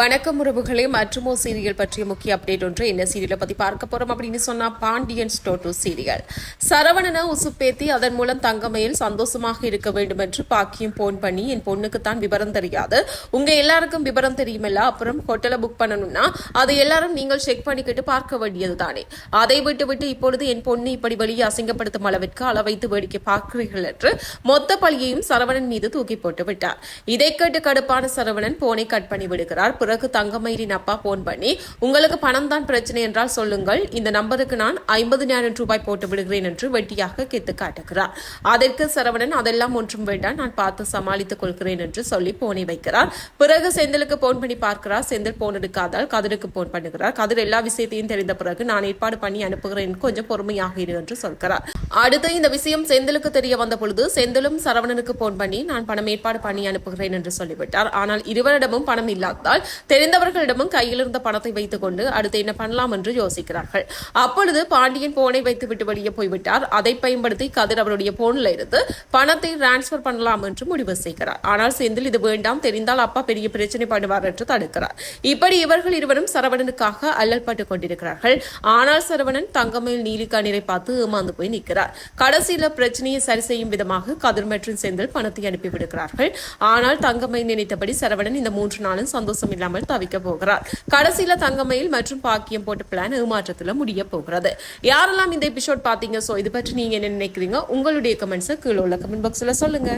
வணக்கம் உறவுகளே மற்றுமோ சீரியல் பற்றிய முக்கிய அப்டேட் ஒன்று என்ன சீரியலை பத்தி பார்க்க போறோம். அப்படின்னு சொன்னா பாண்டியன் ஸ்டோட்டோ சீரியல் சரவணனை உசுப்பேத்தி அதன் மூலம் தங்கமையில் சந்தோஷமாக இருக்க வேண்டும் என்று பாக்கியம் போன் பண்ணி என் பொண்ணுக்கு தான் விவரம் தெரியாது. உங்க எல்லாருக்கும் விவரம் தெரியுமில்ல? அப்புறம் ஹோட்டலை புக் பண்ணணும்னா அதை எல்லாரும் நீங்கள் செக் பண்ணிக்கிட்டு பார்க்க வேண்டியது தானே அதை விட்டு விட்டு இப்பொழுது என் பொண்ணு இப்படி வெளியே அசிங்கப்படுத்தும் அளவிற்கு அளவைத்து வேடிக்கை பார்க்கிறீர்கள் என்று மொத்த பழியையும் சரவணன் மீது தூக்கி போட்டு விட்டார். இதை கேட்டு கடுப்பான சரவணன் போனை கட் பண்ணி விடுகிறார். பிறகு தங்கமயிலின் அப்பா போன் பண்ணி உங்களுக்கு பணம் தான் பிரச்சனை என்றால் சொல்லுங்கள். இந்த நம்பருக்கு நான் ஐம்பதினாயிரம் ரூபாய் போட்டு விடுகிறேன் என்று வெட்டியாக கெத்து காட்டுகிறார். அதற்கு சரவணன் அதெல்லாம் ஒன்றும் வேண்டாம். நான் பார்த்து சமாளித்துக் கொள்கிறேன் என்று சொல்லி போனை வைக்கிறார். பிறகு செந்திலுக்கு போன் பண்ணி பார்க்கிறார். செந்தில் போன் எடுக்காதால் கதிருக்கு போன் பண்ணுகிறார். கதிர் எல்லா விஷயத்தையும் தெரிந்த பிறகு நான் ஏற்பாடு பண்ணி அனுப்புகிறேன். கொஞ்சம் பொறுமையாக இரு என்று சொல்கிறார். அடுத்து இந்த விஷயம் செந்திலுக்கு தெரிய வந்த பொழுது செந்திலும் சரவணனுக்கு போன் பண்ணி நான் பணம் ஏற்பாடு பண்ணி அனுப்புகிறேன் என்று சொல்லிவிட்டார். ஆனால் இருவரிடமும் பணம் இல்லாததால் தெரிந்தவர்களிடமும் கையில் இருந்த பணத்தை வைத்துக் கொண்டு அடுத்து என்ன பண்ணலாம் என்று யோசிக்கிறார்கள். அப்பொழுது பாண்டியன் போனை வைத்து விட்டு வெளியே போய்விட்டார். அதை பயன்படுத்தி கதிர் அவருடைய போனில் இருந்து பணத்தை டிரான்ஸ்பர் பண்ணலாம் என்று முடிவு செய்கிறார். ஆனால் செந்தில் இது வேண்டாம் தெரிந்தால் அப்பா பெரிய பிரச்சனை பண்ணுவார் என்று தடுக்கிறார். இப்படி இவர்கள் இருவரும் சரவணனுக்காக அல்லல்பட்டுக் கொண்டிருக்கிறார்கள். ஆனால் சரவணன் தங்கமேல் நீலிகா நீரை பார்த்து ஏமாந்து போய் நிற்கிறார். கடைசியில பிரச்சனையை சரி செய்யும் விதமாக கதிர் மற்றும் செந்தில் பணத்தை அனுப்பிவிடுகிறார்கள். ஆனால் தங்கமை நினைத்தபடி சரவணன் இந்த மூன்று நாளும் சந்தோஷம் இல்லாமல் தவிக்க போகிறார். கடைசியில தங்கமயில் மற்றும் பாக்கியம் போட்ட பிளான் ஏமாற்றத்துல முடிய போகிறது. யாரெல்லாம் இந்த எபிசோட் பாத்தீங்க சோ இது பற்றி நீங்க என்ன நினைக்கிறீங்க? உங்களுடைய கமெண்ட்ஸை கீழே உள்ள கமெண்ட் பாக்ஸ்ல சொல்லுங்க.